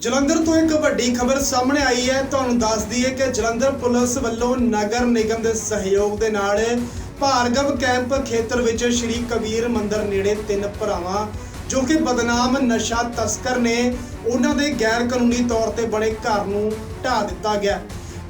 ਜਲੰਧਰ ਤੋਂ ਇੱਕ ਵੱਡੀ ਖਬਰ ਸਾਹਮਣੇ ਆਈ ਹੈ। ਤੁਹਾਨੂੰ ਦੱਸ ਦਈਏ ਕਿ ਜਲੰਧਰ ਪੁਲਿਸ ਵੱਲੋਂ ਨਗਰ ਨਿਗਮ ਦੇ ਸਹਿਯੋਗ ਦੇ ਨਾਲ ਭਾਰਗਵ ਕੈਂਪ ਖੇਤਰ ਵਿੱਚ ਸ਼੍ਰੀ ਕਬੀਰ ਮੰਦਿਰ ਨੇੜੇ ਤਿੰਨ ਭਰਾਵਾਂ, ਜੋ ਕਿ ਬਦਨਾਮ ਨਸ਼ਾ ਤਸਕਰ ਨੇ, ਉਹਨਾਂ ਦੇ ਗੈਰ ਕਾਨੂੰਨੀ ਤੌਰ ਤੇ ਬਣੇ ਘਰ ਨੂੰ ਢਾ ਦਿੱਤਾ ਗਿਆ।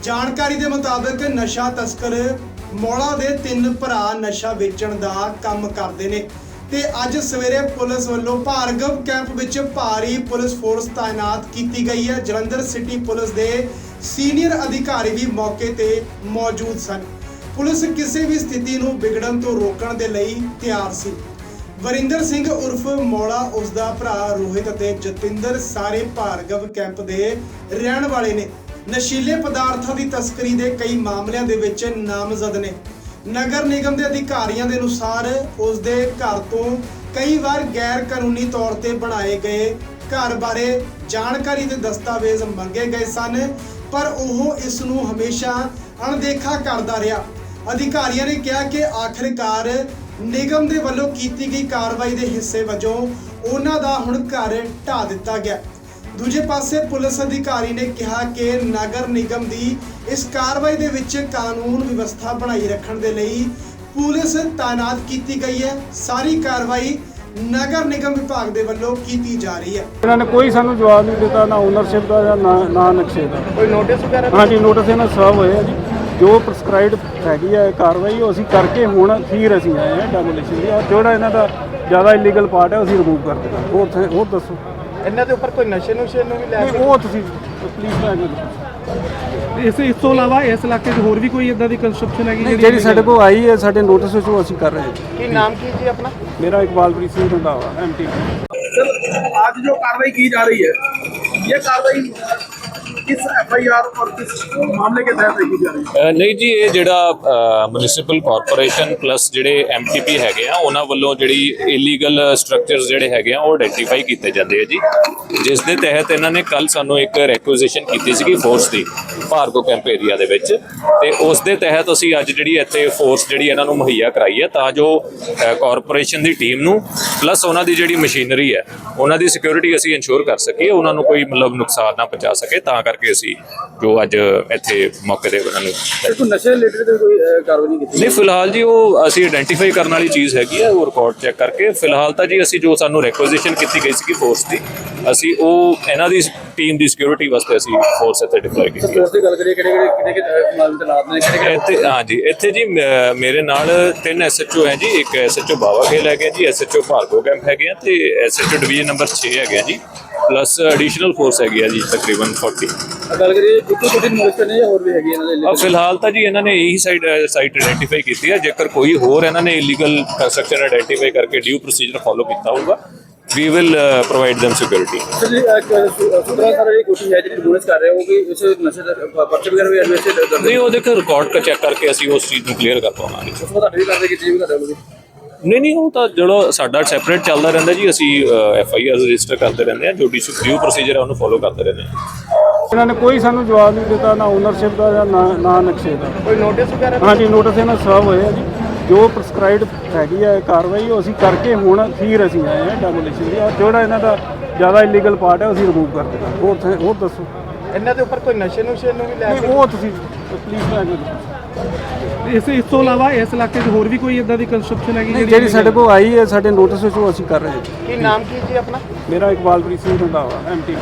ਜਾਣਕਾਰੀ ਦੇ ਮੁਤਾਬਕ ਨਸ਼ਾ ਤਸਕਰ ਮੌਲਾ ਦੇ ਤਿੰਨ ਭਰਾ ਨਸ਼ਾ ਵੇਚਣ ਦਾ ਕੰਮ ਕਰਦੇ ਨੇ। ਤੇ ਅੱਜ ਸਵੇਰੇ ਪੁਲਿਸ ਵੱਲੋਂ ਭਾਰਗਵ ਕੈਂਪ ਵਿੱਚ ਭਾਰੀ ਪੁਲਿਸ ਫੋਰਸ ਤਾਇਨਾਤ ਕੀਤੀ ਗਈ ਹੈ। ਜਲੰਧਰ ਸਿਟੀ ਪੁਲਿਸ ਦੇ ਸੀਨੀਅਰ ਅਧਿਕਾਰੀ ਵੀ ਮੌਕੇ ਤੇ ਮੌਜੂਦ ਸਨ। ਪੁਲਿਸ ਕਿਸੇ ਵੀ ਸਥਿਤੀ ਨੂੰ ਵਿਗੜਨ ਤੋਂ ਰੋਕਣ ਦੇ ਲਈ ਤਿਆਰ ਸੀ। ਵਰਿੰਦਰ ਸਿੰਘ ਉਰਫ ਮੌਲਾ ਉਸ ਦਾ ਭਰਾ ਰੋਹਿਤ ਅਤੇ ਜਤਿੰਦਰ ਸਾਰੇ ਭਾਰਗਵ ਕੈਂਪ ਦੇ ਰਹਿਣ ਵਾਲੇ ਨੇ। ਨਸ਼ੀਲੇ ਪਦਾਰਥਾਂ ਦੀ ਤਸਕਰੀ ਦੇ ਕਈ ਮਾਮਲਿਆਂ ਦੇ ਵਿੱਚ ਨਾਮਜ਼ਦ ਨੇ। ਨਗਰ ਨਿਗਮ ਦੇ ਅਧਿਕਾਰੀਆਂ ਦੇ ਅਨੁਸਾਰ ਉਸ ਦੇ ਘਰ ਤੋਂ ਕਈ ਵਾਰ ਗੈਰ ਕਾਨੂੰਨੀ ਤੌਰ ਤੇ ਬਣਾਏ ਗਏ ਘਰ ਬਾਰੇ ਜਾਣਕਾਰੀ ਤੇ ਦਸਤਾਵੇਜ਼ ਮੰਗੇ ਗਏ ਸਨ, ਪਰ ਉਹ ਇਸ ਨੂੰ ਹਮੇਸ਼ਾ ਅਣਦੇਖਾ ਕਰਦਾ ਰਿਹਾ। ਅਧਿਕਾਰੀਆਂ ਨੇ ਕਿਹਾ ਕਿ ਆਖਿਰਕਾਰ ਨਿਗਮ ਦੇ ਵੱਲੋਂ ਕੀਤੀ ਗਈ ਕਾਰਵਾਈ ਦੇ ਹਿੱਸੇ ਵਜੋਂ ਉਹਨਾਂ ਦਾ ਹੁਣ ਘਰ ਢਾ ਦਿੱਤਾ ਗਿਆ। ਦੂਜੇ ਪਾਸੇ ਪੁਲਿਸ ਅਧਿਕਾਰੀ ਨੇ ਕਿਹਾ ਕਿ ਨਗਰ ਨਿਗਮ ਦੀ ਇਸ ਕਾਰਵਾਈ ਦੇ ਵਿੱਚ ਕਾਨੂੰਨ ਵਿਵਸਥਾ ਬਣਾਈ ਰੱਖਣ ਦੇ ਲਈ ਪੁਲਿਸ ਤਾਇਨਾਤ ਕੀਤੀ ਗਈ ਹੈ। ਸਾਰੀ ਕਾਰਵਾਈ ਨਗਰ ਨਿਗਮ ਵਿਭਾਗ ਦੇ ਵੱਲੋਂ ਕੀਤੀ ਜਾ ਰਹੀ ਹੈ। ਇਹਨਾਂ ਨੇ ਕੋਈ ਸਾਨੂੰ ਜਵਾਬ ਨਹੀਂ ਦਿੱਤਾ ਨਾ ਓਨਰਸ਼ਿਪ ਦਾ ਜਾਂ ਨਾ ਨਾ ਨਕਸ਼ੇ ਦਾ। ਕੋਈ ਨੋਟਿਸ ਵਗੈਰਾ ਹਾਂਜੀ ਨੋਟਿਸ ਇਹਨਾਂ ਸਰਵ ਹੋਏ ਆ ਜੀ। ਜੋ ਪ੍ਰਸਕ੍ਰਾਈਬਡ ਹੈਗੀ ਹੈ ਕਾਰਵਾਈ ਉਹ ਅਸੀਂ ਕਰਕੇ ਹੁਣ ਫਿਰ ਅਸੀਂ ਆਏ ਹਾਂ ਡੈਮੋਲੀਸ਼ਨ ਦੀ। ਔਰ ਜਿਹੜਾ ਇਹਨਾਂ ਦਾ ਜ਼ਿਆਦਾ ਇਲੀਗਲ ਪਾਰਟ ਹੈ ਉਹ ਅਸੀਂ ਰਿਮੂਵ ਕਰ ਦੇਣਾ ਹੋਰ ਥੈ- ਹੋਰ ਦੱਸੋ। ਇਹਨਾਂ ਦੇ ਉੱਪਰ ਕੋਈ ਨਸ਼ੇ ਨੁਸ਼ੇ ਨੂੰ ਵੀ ਲੈ ਨਹੀਂ ਕੇ ਉਹ ਤੁਸੀਂ ਪਲੀਜ਼ ਮੈਂ ਇਸ ਇਸ ਤੋਂ ਇਲਾਵਾ ਇਸ ਇਲਾਕੇ 'ਚ ਹੋਰ ਵੀ ਕੋਈ ਇਦਾਂ ਦੀ ਕੰਸਟਰਕਸ਼ਨ ਹੈਗੀ ਜਿਹੜੀ ਸਾਡੇ ਕੋਲ ਆਈ ਹੈ ਸਾਡੇ ਨੋਟਿਸ ਵਿੱਚ ਉਹ ਅਸੀਂ ਕਰ ਰਹੇ ਹਾਂ ਕੀ ਨਾਮ ਕੀ ਜੀ ਆਪਣਾ ਮੇਰਾ ਇਕਬਾਲਪ੍ਰੀਤ ਸਿੰਘ ਰੰਧਾਵਾ ਐਮਟੀ सर आज जो कार्रवाई की जा रही है ये कार्रवाई किस एफआईआर और किस मामले के तहत की जा रही है ਅ, ਨਹੀਂ ਜੀ ਇਹ ਜਿਹੜਾ ਮਿਊਨਿਸਪਲ ਕਾਰਪੋਰੇਸ਼ਨ ਪਲੱਸ ਜਿਹੜੇ ਐਮਟੀਪੀ ਹੈਗੇ ਆ ਉਹਨਾਂ ਵੱਲੋਂ ਜਿਹੜੀ ਇਲੀਗਲ ਸਟਰਕਚਰਸ ਜਿਹੜੇ ਹੈਗੇ ਆ ਉਹ ਆਇਡੈਂਟੀਫਾਈ ਕੀਤੇ ਜਾਂਦੇ ਆ ਜੀ ਜਿਸ ਦੇ ਤਹਿਤ ਇਹਨਾਂ ਨੇ ਕੱਲ ਸਾਨੂੰ ਇੱਕ ਰੈਕੁਇਜ਼ੀਸ਼ਨ ਕੀਤੀ ਸੀਗੀ ਫੋਰਸ ਦੀ ਭਾਰਗੋ ਕੈਂਪ ਏਰੀਆ ਦੇ ਵਿੱਚ ਤੇ ਉਸ ਦੇ ਤਹਿਤ ਅਸੀਂ ਅੱਜ ਜਿਹੜੀ ਇੱਥੇ ਫੋਰਸ ਜਿਹੜੀ ਇਹਨਾਂ ਨੂੰ ਮੁਹੱਈਆ ਕਰਾਈ ਹੈ ਤਾਂ ਜੋ ਕਾਰਪੋਰੇਸ਼ਨ ਦੀ ਟੀਮ ਨੂੰ ਪਲੱਸ ਉਹਨਾਂ ਦੀ ਜਿਹੜੀ ਮਸ਼ੀਨਰੀ ਹੈ ਉਹਨਾਂ ਦੀ ਸਿਕਿਉਰਿਟੀ ਅਸੀਂ ਇਨਸ਼ੋਰ ਕਰ ਸਕੀਏ ਉਹਨਾਂ ਨੂੰ ਕੋਈ ਮਤਲਬ ਨੁਕਸਾਨ ਨਾ ਪਹੁੰਚਾ ਸਕੇ ਤਾਂ ਕਰਕੇ ਕਰਕੇ ਅਸੀਂ ਜੋ ਅੱਜ ਇੱਥੇ ਮੌਕੇ ਤੇ ਉਹਨਾਂ ਨੂੰ ਕੋਈ ਨਸ਼ੇ ਰਿਲੇਟਡ ਕੋਈ ਕਾਰਵਾਈ ਨਹੀਂ ਕੀਤੀ ਨਹੀਂ ਫਿਲਹਾਲ ਜੀ ਉਹ ਅਸੀਂ ਆਇਡੈਂਟੀਫਾਈ ਕਰਨ ਵਾਲੀ ਚੀਜ਼ ਹੈਗੀ ਹੈ ਉਹ ਰਿਕਾਰਡ ਚੈੱਕ ਕਰਕੇ। ਫਿਲਹਾਲ ਤਾਂ ਜੀ ਅਸੀਂ ਜੋ ਸਾਨੂੰ ਰਿਕੁਐਸਟੇਸ਼ਨ ਕੀਤੀ ਗਈ ਸੀ ਫੋਰਸ ਦੀ ਅਸੀਂ ਉਹ ਇਹਨਾਂ ਦੀ ਟੀਮ ਦੀ ਸਿਕਿਉਰਿਟੀ ਵਾਸਤੇ ਅਸੀਂ ਫੋਰਸ ਇੱਥੇ ਡਿਪਲੋਏ ਕੀਤੀ ਫੋਰਸ ਦੀ ਗੱਲ ਕਰੀਏ ਕਿਹੜੇ ਕਿਹੜੇ ਕਿਹੜੇ ਕਿਹੜੇ ਮਾਲਮ ਤੇ ਲਾਦ ਨੇ ਕਿਹੜੇ ਇੱਥੇ ਹਾਂ ਜੀ ਇੱਥੇ ਜੀ ਮੇਰੇ ਨਾਲ ਤਿੰਨ ਐਸਐਚਓ ਹੈ ਜੀ ਇੱਕ ਐਸਐਚਓ ਬਾਵਾ ਖੇਲ ਹੈਗੇ ਜੀ ਐਸਐਚਓ ਭਾਰਗੋ ਕੈਂਪ ਹੈਗੇ ਆ ਤੇ ਐਸਐਚਓ ਡਿਵੀਜ਼ਨ ਨੰਬਰ 6 ਹੈਗੇ ਜੀ। ਪਲੱਸ ਐਡੀਸ਼ਨਲ ਫੋਰਸ ਹੈਗੀ ਆ ਜੀ ਤਕਰੀਬਨ 40 ਗੱਲ ਕਰੀਏ ਕਿੰਨੇ ਕਿੰਨੇ ਮੋਰਚੇ ਨੇ ਜਾਂ ਹੋਰ ਵੀ ਹੈਗੇ ਇਹਨਾਂ ਦੇ ਲਈ? ਆ ਫਿਲਹਾਲ ਤਾਂ ਜੀ ਇਹਨਾਂ ਨੇ ਇਹੀ ਸਾਈਟ ਸਾਈਟ ਆਇਡੈਂਟੀਫਾਈ ਕੀਤੀ ਹੈ ਜੇਕਰ ਕੋਈ ਹੋਰ ਇਹਨਾਂ ਨੇ ਇਲੀਗਲ ਕੰਸਟਰਕਸ਼ਨ ਆਇਡੈਂਟੀਫਾਈ ਕਰਕੇ ਡਿਊ ਪ੍ਰੋਸੀਜਰ ਫਾਲੋ ਕੀਤਾ ਹੋਊਗਾ we will provide them security sir ਜੀ ਇੱਕ ਸੁਧਰਾ ਸਰ ਇਹ ਕੋਸ਼ਿਸ਼ ਹੈ ਜਿਹੜੀ ਪੁਲਿਸ ਕਰ ਰਹੇ ਹੋ ਕਿ ਇਸ ਨਸ਼ੇ ਦਾ ਪ- ਪਰਚੇ ਵਗੈਰਾ ਵੀ ਐਡਵੈਂਸ ਕਰਦੇ ਨਹੀਂ ਉਹ ਦੇਖੋ ਰਿਕਾਰਡ ਚੈੱਕ ਕਰਕੇ ਅਸੀਂ ਉਸ ਚੀਜ਼ ਨੂੰ ਕਲੀਅਰ ਕਰ ਪਾਵਾਂਗੇ ਹੋ ਤੁਹਾਡੇ ਵੀ ਕਰਦੇ ਕਿ ਜੀ ਵੀ ਕਰਦੇ ਹੋ ਤੁਸੀਂ ਨਹੀਂ ਨਹੀਂ ਉਹ ਤਾਂ ਜਿਹੜਾ ਸਾਡਾ ਸੈਪਰੇਟ ਚੱਲਦਾ ਰਹਿੰਦਾ ਜੀ ਅਸੀਂ ਐਫ ਆਈ ਆਰ ਰਜਿਸਟਰ ਕਰਦੇ ਰਹਿੰਦੇ ਹਾਂ ਜੋ ਡਿਊ ਪ੍ਰੋਸੀਜਰ ਹੈ ਉਹਨੂੰ ਫਾਲੋ ਕਰਦੇ ਰਹਿੰਦੇ ਹਾਂ। ਇਹਨਾਂ ਨੇ ਕੋਈ ਸਾਨੂੰ ਜਵਾਬ ਨਹੀਂ ਦਿੱਤਾ ਨਾ ਓਨਰਸ਼ਿਪ ਦਾ ਜਾਂ ਨਾ ਨਾ ਨਕਸ਼ੇ ਦਾ। ਕੋਈ ਨੋਟਿਸ ਵਗੈਰਾ ਹਾਂਜੀ ਨੋਟਿਸ ਇਹਨਾਂ ਸਰਵ ਹੋਏ ਆ ਜੀ। ਜੋ ਪ੍ਰਸਕ੍ਰਾਈਬਡ ਹੈਗੀ ਹੈ ਕਾਰਵਾਈ ਉਹ ਅਸੀਂ ਕਰਕੇ ਹੁਣ ਫਿਰ ਅਸੀਂ ਆਏ ਹਾਂ ਡੈਮੋਲੀਸ਼ਨ ਦੀ। ਔਰ ਜਿਹੜਾ ਇਹਨਾਂ ਦਾ ਜ਼ਿਆਦਾ ਇਲੀਗਲ ਪਾਰਟ ਹੈ ਉਹ ਅਸੀਂ ਰਿਮੂਵ ਕਰ ਦੇਣਾ ਹੋਰ ਥੈ- ਹੋਰ ਦੱਸੋ। ਇਹਨਾਂ ਦੇ ਉੱਪਰ ਕੋਈ ਨਸ਼ੇ ਨੁਸ਼ੇ ਨੂੰ ਵੀ ਲੈ ਨਹੀਂ ਕੇ ਉਹ ਤੁਸੀਂ ਪਲੀਜ਼ ਮੈਂ ਇਸ ਇਸ ਤੋਂ ਇਲਾਵਾ ਇਸ ਇਲਾਕੇ 'ਚ ਹੋਰ ਵੀ ਕੋਈ ਇਦਾਂ ਦੀ ਕੰਸਟਰਕਸ਼ਨ ਹੈਗੀ ਜਿਹੜੀ ਸਾਡੇ ਕੋਲ ਆਈ ਹੈ ਸਾਡੇ ਨੋਟਿਸ ਵਿੱਚ ਉਹ ਅਸੀਂ ਕਰ ਰਹੇ ਹਾਂ। ਕੀ ਨਾਮ ਕੀ ਜੀ ਆਪਣਾ? ਮੇਰਾ ਇਕਬਾਲਪ੍ਰੀਤ ਸਿੰਘ ਰੰਧਾਵਾ ਐਮਟੀ